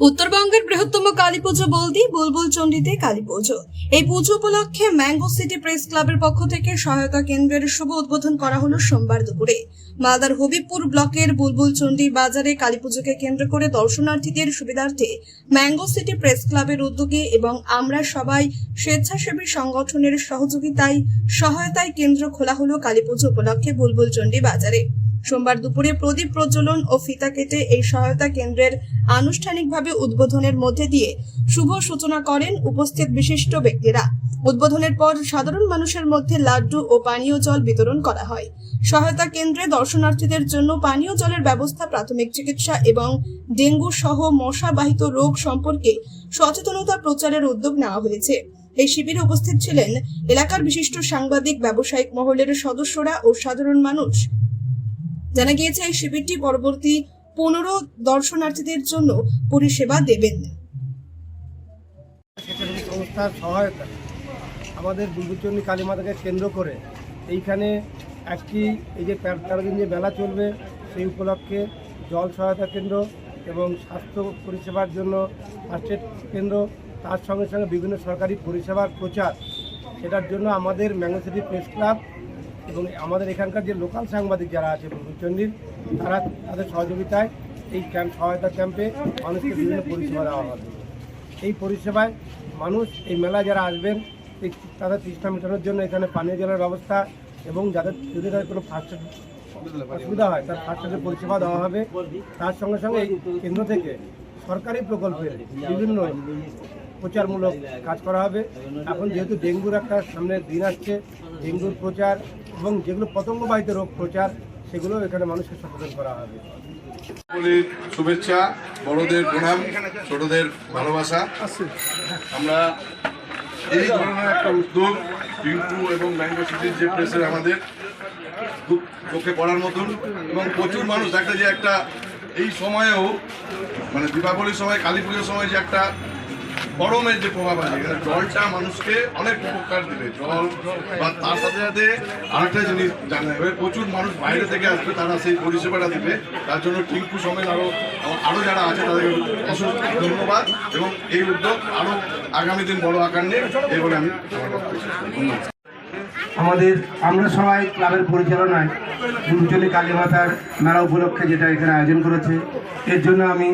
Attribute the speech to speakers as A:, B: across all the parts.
A: উত্তরবঙ্গের বৃহত্তম কালী পুজো বলতি বুলবুল চণ্ডীতে কালী পুজো। এই পুজো উপলক্ষে ম্যাঙ্গো সিটি প্রেস ক্লাবের পক্ষ থেকে সহায়তা কেন্দ্রের শুভ উদ্বোধন করা হলো সোমবার দুপুরে। মালদার হবিবপুর ব্লকের বুলবুল চণ্ডী বাজারে কালী পুজোকে কেন্দ্র করে দর্শনার্থীদের সুবিধার্থে ম্যাঙ্গো সিটি প্রেস ক্লাবের উদ্যোগে এবং আমরা সবাই স্বেচ্ছাসেবী সংগঠনের সহযোগিতায় সহায়তায় কেন্দ্র খোলা হলো কালী পুজো উপলক্ষে বুলবুল চণ্ডী বাজারে। সোমবার দুপুরে প্রদীপ প্রজ্বলন ও ফিতা কেটে এই সহায়তা কেন্দ্রের আনুষ্ঠানিকভাবে উদ্বোধনের মধ্যে দিয়ে শুভ সূচনা করেন উপস্থিত বিশিষ্ট ব্যক্তিরা। উদ্বোধনের পর সাধারণ মানুষের মধ্যে লাড্ডু ও পানীয় জল বিতরণ করা হয়। সহায়তা কেন্দ্রে দর্শনার্থীদের জন্য পানীয় জলের ব্যবস্থা, প্রাথমিক চিকিৎসা এবং ডেঙ্গু সহ মশাবাহিত রোগ সম্পর্কে সচেতনতা প্রচারের উদ্যোগ নেওয়া হয়েছে। এই শিবিরে উপস্থিত ছিলেন এলাকার বিশিষ্ট সাংবাদিক, ব্যবসায়িক মহলের সদস্যরা ও সাধারণ মানুষ। জানা গিয়েছে, এই শিবিরটি পরবর্তী পনেরো দর্শনার্থীদের জন্য পরিষেবা দেবেন।
B: সংস্থার সহায়তা আমাদের বুলবুচন্ডী কালী মাতাকে কেন্দ্র করে এইখানে একটি এই যে তেরো তেরো দিন যে মেলা চলবে, সেই উপলক্ষে জল সহায়তা কেন্দ্র এবং স্বাস্থ্য পরিষেবার জন্য ফার্স্ট কেন্দ্র, তার সঙ্গে সঙ্গে বিভিন্ন সরকারি পরিষেবার প্রচার, সেটার জন্য আমাদের ম্যাঙ্গো সিটি প্রেস ক্লাব এবং আমাদের এখানকার যে লোকাল সাংবাদিক যারা আছে বুলবুচন্ডীর তারা তাদের সহযোগিতায় এই ক্যাম্প, সহায়তা ক্যাম্পে মানুষকে বিভিন্ন পরিষেবা দেওয়া হবে। এই পরিষেবায় মানুষ, এই মেলায় যারা আসবেন তাদের তৃষ্ণা মেটানোর জন্য এখানে পানীয় জলের ব্যবস্থা এবং যাদের, যদি তাদের কোনো ফার্স্ট অসুবিধা হয়, তার ফার্স্ট এডের পরিষেবা দেওয়া হবে। তার সঙ্গে সঙ্গে এই কেন্দ্র থেকে সরকারি প্রকল্পের বিভিন্ন প্রচারমূলক কাজ করা হবে। এখন যেহেতু ডেঙ্গুর একটা সামনে দিন আসছে ডেঙ্গুর প্রচার এবং যেগুলো পতঙ্গবাহিত রোগ প্রচার সেগুলো এখানে মানুষকে সচেতন করা হবে।
C: শুভেচ্ছা বড়দের প্রণাম ছোটদের ভালোবাসা। আমরা এই ধরনের একটা উদ্যোগ টিঙ্কু এবং ম্যাঙ্গো সিটির যে প্রেসের আমাদের খুব চোখে পড়ার মতন এবং প্রচুর মানুষ দেখা যায় একটা এই সময়েও মানে দীপাবলির সময় কালী পুজোর সময় যে একটা গরমের যে প্রভাব আছে জলটা মানুষকে অনেক উপকার দেবে, জল বা তার সাথে সাথে আরেকটা জিনিস জানা যাবে প্রচুর মানুষ বাইরে থেকে আসবে, তারা সেই পরিষেবাটা দেবে, তার জন্য টিঙ্কু সময় আরও আরও যারা আছে তাদেরকে অসংখ্য ধন্যবাদ এবং এই উদ্যোগ আরও আগামী দিন বড় আকার নিয়ে এই বলে আমি। ধন্যবাদ
B: আমাদের, আমরা সবাই ক্লাবের পরিচালনায় দুর্জনী কালী মাতার মেলা উপলক্ষে যেটা এখানে আয়োজন করেছে, এর জন্য আমি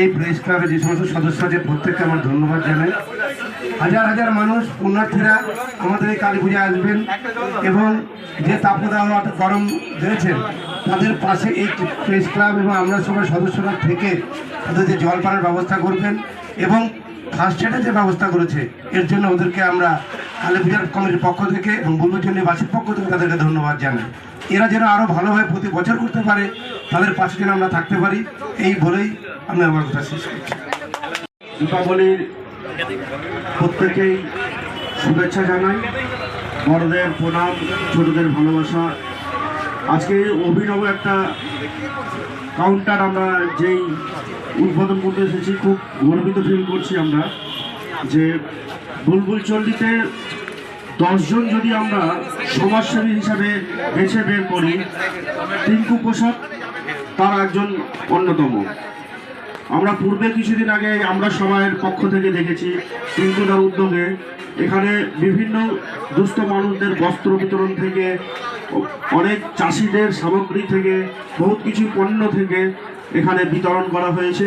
B: এই প্রেস ক্লাবের যে সমস্ত সদস্য আছে, প্রত্যেককে আমার ধন্যবাদ জানাই। হাজার হাজার মানুষ, পুণ্যার্থীরা আমাদের এই কালী পূজায় আসবেন এবং যে তাপদাহ গরম দিয়েছেন তাদের পাশে এই প্রেস ক্লাব এবং আমরা সবাই সদস্যরা থেকে তাদের যে জল পানের ব্যবস্থা করবেন এবং ফার্স্ট এডের যে ব্যবস্থা করেছে, এর জন্য ওদেরকে আমরা পূজার কমিটির পক্ষ থেকে এবং বন্ধুজনী বাসীর পক্ষ থেকে তাদেরকে ধন্যবাদ জানাই। এরা যেন আরও ভালোভাবে প্রতি বছর করতে পারে, তাদের পাশে যেন আমরা থাকতে পারি, এই বলেই আমি আমার কথা শেষ করছি।
D: দীপাবলির প্রত্যেকেই শুভেচ্ছা জানাই। বড়দের প্রণাম, ছোটদের ভালোবাসা। আজকে অভিনব একটা কাউন্টার আমরা যেই উদ্বোধন করতে এসেছি, খুব গর্বিত ফিল করছি আমরা যে বুলবুল চণ্ডীতে দশজন যদি আমরা সমাজসেবী হিসাবে বেছে বের করি, টিঙ্কু প্রসাদ, তার একজন অন্যতম। আমরা পূর্বে কিছুদিন আগে আমরা সবাইয়ের পক্ষ থেকে দেখেছি তিনজনের উদ্যোগে এখানে বিভিন্ন দুস্থ মানুষদের বস্ত্র বিতরণ থেকে, অনেক চাষিদের সামগ্রী থেকে, বহুত কিছু পণ্য থেকে এখানে বিতরণ করা হয়েছে।